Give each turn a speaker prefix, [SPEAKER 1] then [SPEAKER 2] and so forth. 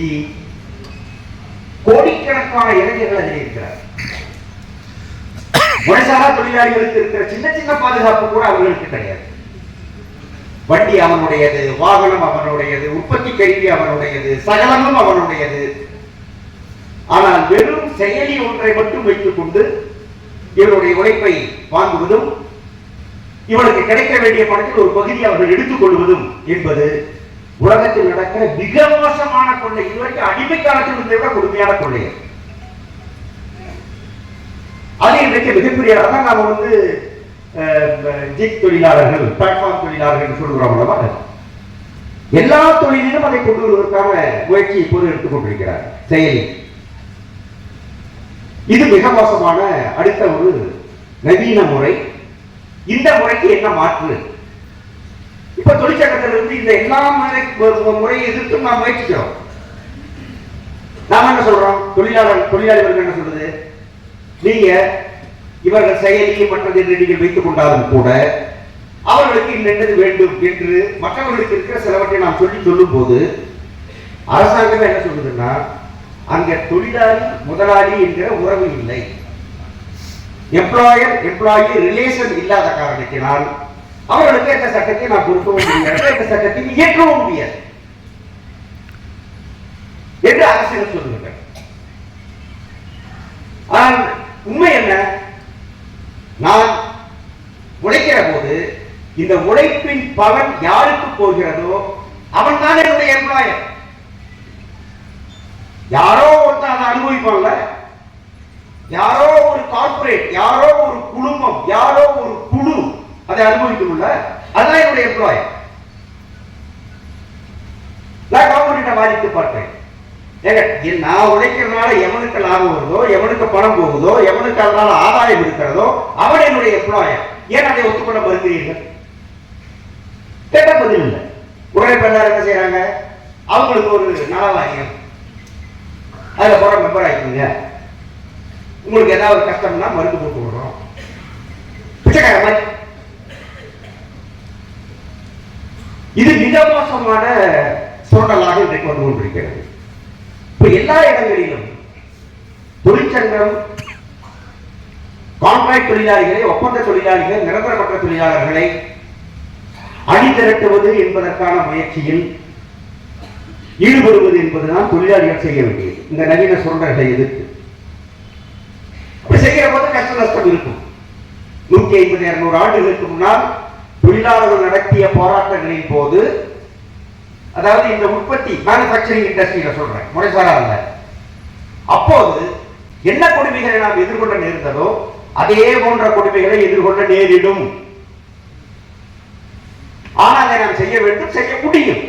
[SPEAKER 1] விதி கோடிக்கணக்கான இளைஞர்கள் அதில் இருக்கிறார். முறைசாரா தொழிலாளிகளுக்கு இருக்கிற சின்ன சின்ன பாதுகாப்பு கூட அவர்களுக்கு கிடையாது. வண்டி அவனுடையது வாகனம் அவனுடையது உற்பத்தி கருவி அவனுடையது சகலமும் அவனுடையது. ஆனால் வெறும் செயலி ஒன்றை மட்டும் வைத்துக் கொண்டு இவருடைய உழைப்பை வாங்குவதும் இவனுக்கு கிடைக்க வேண்டிய பணத்தில் ஒரு பகுதி அவர்கள் எடுத்துக் கொள்வதும் என்பது உலகத்தில் நடக்கிற மிக மோசமான கொள்ளை இதுவரைக்கும் அடிமை காலத்தில் இருந்ததை விட கொடுமையான கொள்ளை. அது. இன்றைக்கு மிகப்பெரிய அதான் நாம வந்து ஜிக் தொழிலாளர்கள் பிளாட்ஃபார்ம் தொழிலாளர்கள் சொல்கிறோம் அல்லவா? எல்லா தொழிலிலும் அதை கொண்டு வருவதற்கான முயற்சி இப்போது எடுத்துக் கொண்டிருக்கிறார் செயலி. இது மிக மோசமான அடுத்த ஒரு நவீன முறை. இந்த முறைக்கு என்ன மாற்று? இப்ப தொழிற்சங்கத்திலிருந்து இந்த எல்லா முறை முறையை எதிர்த்து நாம் முயற்சிக்கிறோம். நாம என்ன சொல்றோம்? தொழிலாளர் தொழிலாளர்கள் என்ன சொல்றது? நீங்க இவர்கள் செயலி மற்றது என்று நீங்கள் வைத்துக் கொண்டாலும் கூட அவர்களுக்கு இன்னது வேண்டும் என்று மற்றவர்களுக்கு இருக்கிற சிலவற்றை நாம் சொல்லி சொல்லும் போது அரசாங்கமே என்ன சொல்லுதுன்னா அங்க தொழிலாளி முதலாளி என்கிற உறவு இல்லை. எம்ப்ளாயர் எம்ப்ளாயி ரிலேஷன் இல்லாத காரணத்தினால் அவர்களுக்கு இந்த சட்டத்தை நான் கொடுக்கவும் முடியாது. இந்த சட்டத்தை இயக்கவும் முடியாது. என்று அரசியல் சொல்லுங்கள். ஆனால் உண்மை என்ன? நான் உழைக்கிற போது இந்த உழைப்பின் பலன் யாருக்கு போகிறதோ அவன் தான் என்னுடைய எம்ப்ளாயர் யாரோ ஒருத்தன் அதை அனுபவிப்பான்ல யாரோ ஒரு கார்பரேட் யாரோ ஒரு குடும்பம் யாரோ அதை அனுபவிக்கும்ல அதுதான் என்னுடைய எம்ப்ளாய் நான் கவர்மெண்ட்டை பாதித்து பார்த்தேன் ஏங்க நான் உழைக்கிறதுனால எவனுக்கு லாபம் வருதோ எவனுக்கு பணம் போகுதோ எவனுக்கு அதனால ஆதாயம் இருக்கிறதோ அவன் என்னுடைய எம்ப்ளாயர் ஏன் அதை ஒத்துக்கொள்ள மறுக்கிறீர்கள்? கேட்ட பதில் இல்லை. உடனே பெண்ணார் என்ன செய்யறாங்க அவங்களுக்கு ஒரு நலவாரியம். அதுல போற மெம்பர் ஆயிக்குங்க உங்களுக்கு ஏதாவது கஷ்டம்னா மருந்து போட்டு விடுறோம். பிச்சைக்கார மாதிரி. இது மிக மோசமான சூழலாக இன்றைக்கு வந்து கொண்டிருக்கிறது. இப்ப எல்லா இடங்களிலும் தொழிற்சங்கம் கான்ட்ராக்ட் தொழிலாளிகளை ஒப்பந்த தொழிலாளிகள் நிரந்தரமற்ற தொழிலாளர்களை அணிதிரட்டுவது என்பதற்கான முயற்சியில் ஈடுபடுவது என்பதுதான் தொழிலாளிகள் செய்ய வேண்டியது. இந்த நவீன சுரண்டர்களை எதிர்த்து. அப்படி செய்கிற போது கஷ்ட நஷ்டம் இருக்கும். நூத்தி ஐம்பது இருநூறு ஆண்டுகளுக்கு முன்னால் தொழிலாளர்கள் நடத்திய போராட்டங்களின் போது அதாவது இந்த உற்பத்தி மேனுஃபேக்சரிங் இண்டஸ்ட்ரியில சொல்றேன் முறைசாரா அல்ல. அப்போது என்ன கொடுமைகளை நாம் எதிர்கொள்ள நேர்ந்ததோ அதே போன்ற கொடுமைகளை எதிர்கொள்ள நேரிடும். ஆனால் அதை நாம் செய்ய வேண்டும் செய்ய முடியும்.